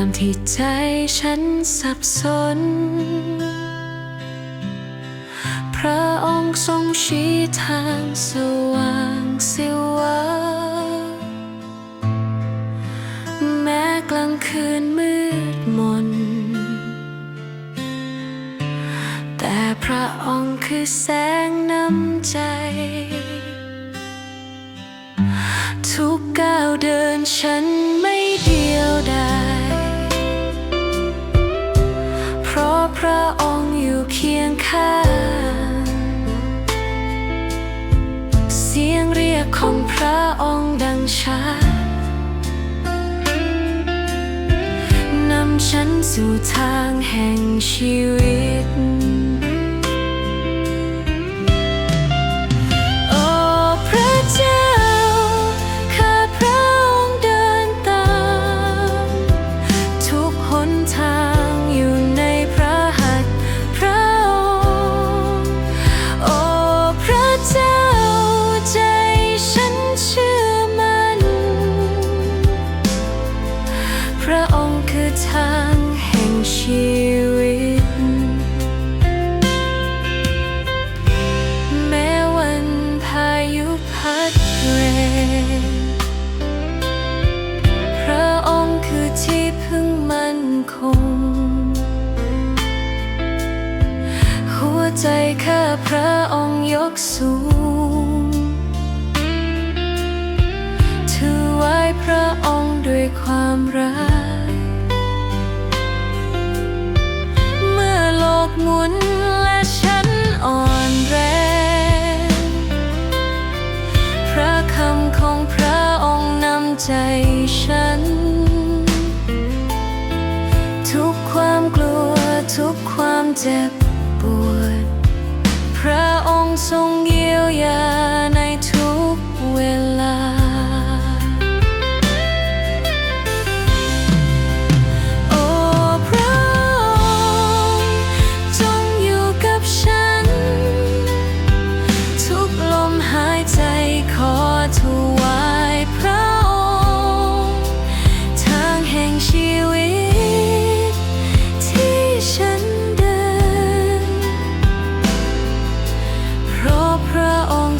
ามที่ใจฉันสับสน พระองค์ทรงชี้ทางสว่างสิวะแม้กลางคืนมืดมน แต่พระองค์คือแสงนำใจ ทุกก้าวเดินฉันไม่ เพราะพระองค์อยู่เคียงข้าง เสียงเรียกของพระองค์ดังชัดนำฉันสู่ทางแห่งชีวิต ระองค์คือทางแห่งชีวิต แม้วันพายุพัดแรงพระองค์คือที่พึ่งมั่นคง หัวใจข้าพระองค์ยกสูงถือไว้พระองค์ด้วยความรัก ใจฉัน ทุกความกลัวทุกความเจ็บปวด พระองค์ทรงเยียวยา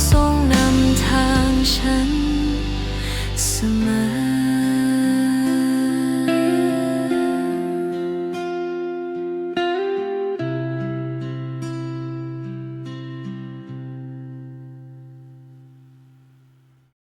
song